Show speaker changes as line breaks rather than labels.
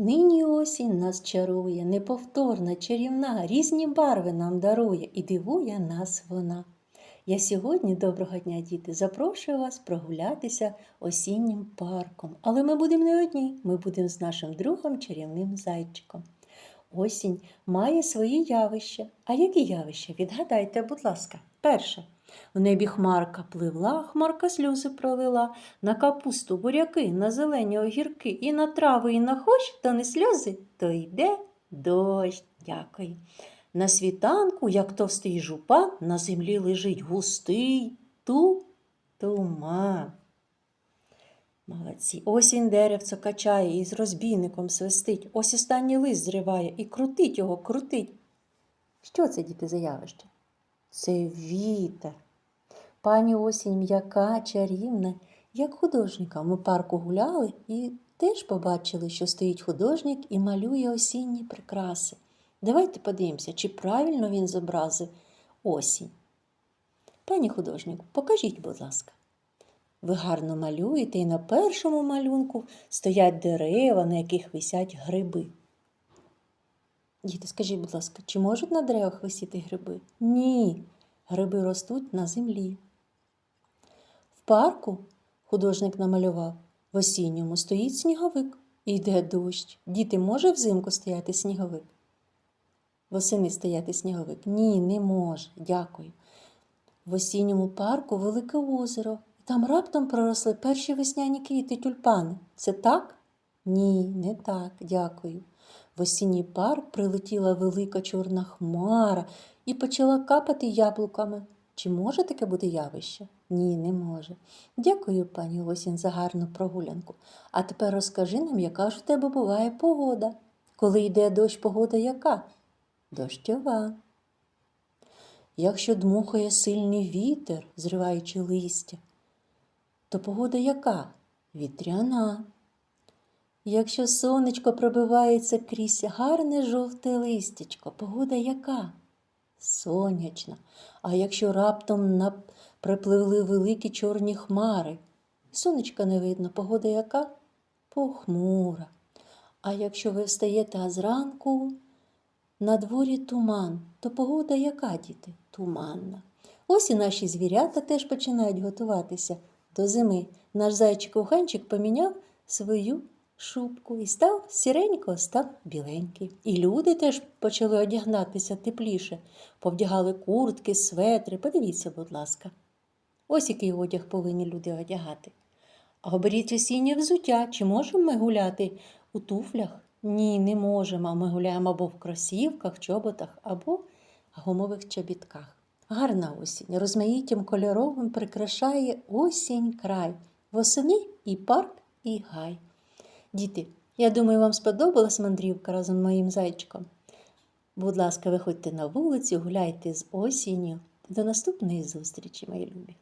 Нині осінь нас чарує, неповторна, чарівна, різні барви нам дарує і дивує нас вона. Я сьогодні, доброго дня, діти, запрошую вас прогулятися осіннім парком. Але ми будемо не одні, ми будемо з нашим другом чарівним зайчиком. Осінь має свої явища. А які явища? Відгадайте, будь ласка. Перше. В небі хмарка пливла, хмарка сльози пролила, на капусту буряки, на зелені огірки, і на трави, і на хощ, то не сльози, то йде дощ. Дякую. На світанку, як товстий жупан, на землі лежить густий ту туман. Молодці. Осінь деревце качає і з розбійником свистить. Ось останній лист зриває і крутить його, крутить. Що це, діти, за явище? Це вітер. Пані осінь м'яка, чарівна, як художника. Ми парку гуляли і теж побачили, що стоїть художник і малює осінні прикраси. Давайте подивимося, чи правильно він зобразив осінь. Пані художник, покажіть, будь ласка. Ви гарно малюєте, і на першому малюнку стоять дерева, на яких висять гриби. Діти, скажіть, будь ласка, чи можуть на деревах висіти гриби? Ні. Гриби ростуть на землі. В парку художник намалював в осінньому стоїть сніговик. І йде дощ. Діти, може взимку стояти сніговик? Восени стояти сніговик? Ні, не може. Дякую. В осінньому парку велике озеро. Там раптом проросли перші весняні квіти тюльпани. Це так? Ні, не так. Дякую. В осінній парк прилетіла велика чорна хмара і почала капати яблуками. Чи може таке бути явище? Ні, не може. Дякую, пані осінь, за гарну прогулянку. А тепер розкажи нам, яка ж у тебе буває погода. Коли йде дощ, погода яка? Дощова. Якщо дмухає сильний вітер, зриваючи листя, то погода яка? Вітряна. Якщо сонечко пробивається крізь гарне жовте листячко, погода яка? Сонячна. А якщо раптом припливли великі чорні хмари, сонечка не видно, погода яка? Похмура. А якщо ви встаєте зранку, на дворі туман, то погода яка, діти? Туманна. Ось і наші звірята теж починають готуватися до зими. Наш зайчик-уханчик поміняв свою шубку і став сіренько, став біленький. І люди теж почали одягнатися тепліше, повдягали куртки, светри. Подивіться, будь ласка. Ось який одяг повинні люди одягати. А оберіть осіннє взуття. Чи можемо ми гуляти у туфлях? Ні, не можемо. Ми гуляємо або в кросівках, чоботах, або гумових чобітках. Гарна осінь, розмаїттям кольоровим прикрашає осінь край, восени і парк, і гай. Діти, я думаю, вам сподобалась мандрівка разом з моїм зайчиком. Будь ласка, виходьте на вулицю, гуляйте з осінню. До наступної зустрічі, мої любі!